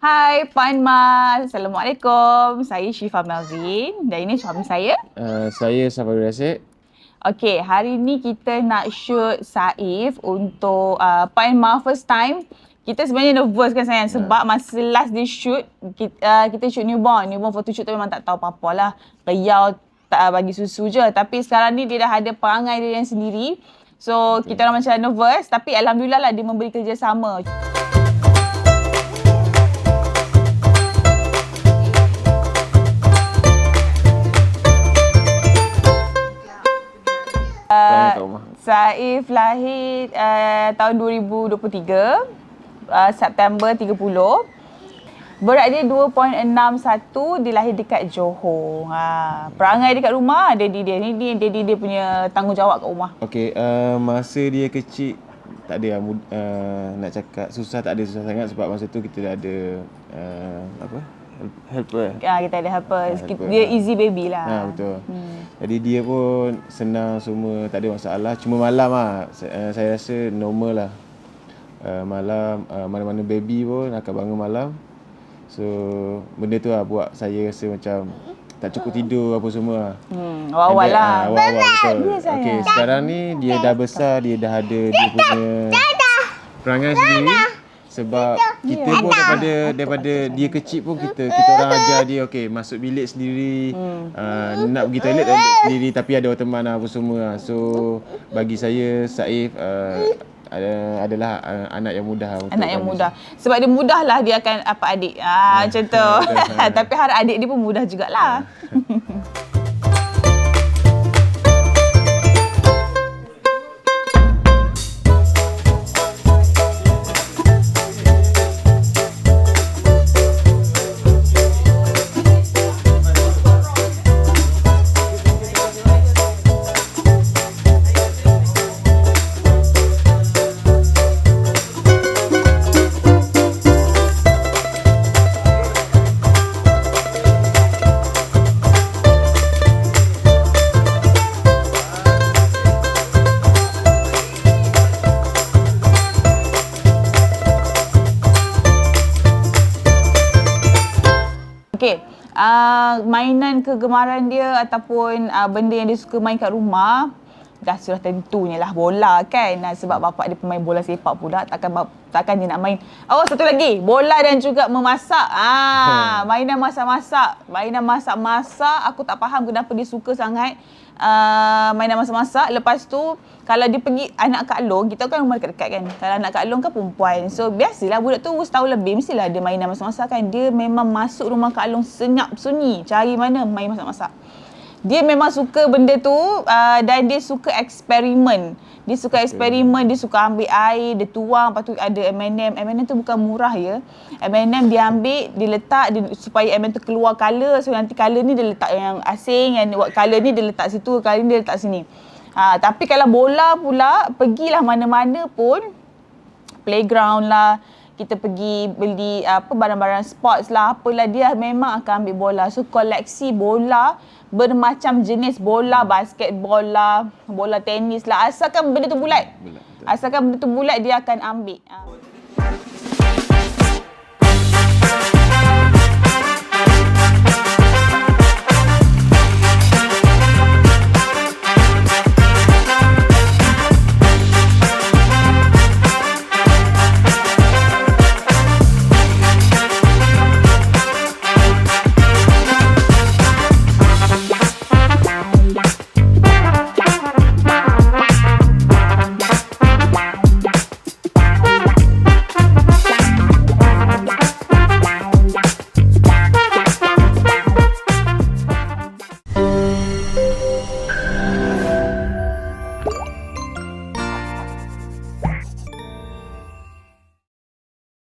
Hai Puan Mal. Assalamualaikum. Saya Syifa Melvin dan ini suami saya. Uh, saya Safari Rasid. Okey, hari ni kita nak shoot Saif untuk uh, Puan Mal first time. Kita sebenarnya nervous kan sayang sebab masa last dia shoot kita, uh, kita shoot newborn. Newborn photo shoot tu memang tak tahu apa-apa lah. Riau tak uh, bagi susu je. Tapi sekarang ni dia dah ada perangai dia yang sendiri. So kita orang macam nervous tapi Alhamdulillah lah dia memberi kerjasama. Perangai Saif lahir uh, tahun 2023, uh, September 30. Berat dia 2.61, dia lahir dekat Johor. Ha, perangai dekat rumah, daddy dia. Ni dia, daddy dia punya tanggungjawab kat rumah. Okey, uh, masa dia kecil tak ada yang uh, nak cakap susah tak ada susah sangat sebab masa tu kita dah ada uh, apa? Help- Helper. Ha, kita ada helper. Ha, helper. Dia easy baby lah. Ha, betul. Hmm. Jadi dia pun senang semua, tak ada masalah. Cuma malam ah saya, uh, saya rasa normal lah. Uh, malam uh, mana-mana baby pun akan bangun malam. So benda tu lah buat saya rasa macam tak cukup tidur apa semua lah. Hmm, awal-awal then, lah. ah, awal-awal betul. Okey, sekarang ni dia dah besar, dia dah ada dia punya perangai sendiri. Sebab kita pun daripada daripada dia kecil pun kita kita orang ajar dia okey masuk bilik sendiri. Uh, nak pergi toilet sendiri tapi ada orang teman lah, apa semua. lah. So bagi saya Saif uh, ada- adalah uh, anak yang mudah untuk Anak yang mudah. Sebab dia mudah lah dia akan apa adik. Ah, macam tu. Tapi harap adik dia pun mudah jugalah. Okey, uh, mainan kegemaran dia ataupun uh, benda yang dia suka main kat rumah dah sudah tentunya lah bola kan. Uh, sebab bapak dia pemain bola sepak pula takkan bap- takkan dia nak main. Oh satu lagi. Bola dan juga memasak. Ah mainan masak-masak. Mainan masak-masak aku tak faham kenapa dia suka sangat uh, mainan masak-masak. Lepas tu kalau dia pergi anak Kak Long kita kan rumah dekat-dekat kan. Kalau anak Kak Long kan perempuan. So biasalah budak tu setahun lebih mestilah ada mainan masak-masak kan. Dia memang masuk rumah Kak Long senyap sunyi. Cari mana main masak-masak. Dia memang suka benda tu uh, dan dia suka eksperimen. Dia suka eksperimen, dia suka ambil air, dia tuang, lepas tu ada M&M. M&M tu bukan murah ya. M&M dia ambil, dia letak dia, supaya M&M tu keluar colour. So nanti colour ni dia letak yang asing, yang colour ni dia letak situ, colour ni dia letak sini. Ha, tapi kalau bola pula, pergilah mana-mana pun, playground lah, kita pergi beli apa barang-barang sports lah, apalah dia memang akan ambil bola. So koleksi bola bermacam jenis bola, basketball lah, bola tenis lah. Asalkan benda tu bulat. Asalkan benda tu bulat dia akan ambil. Ha.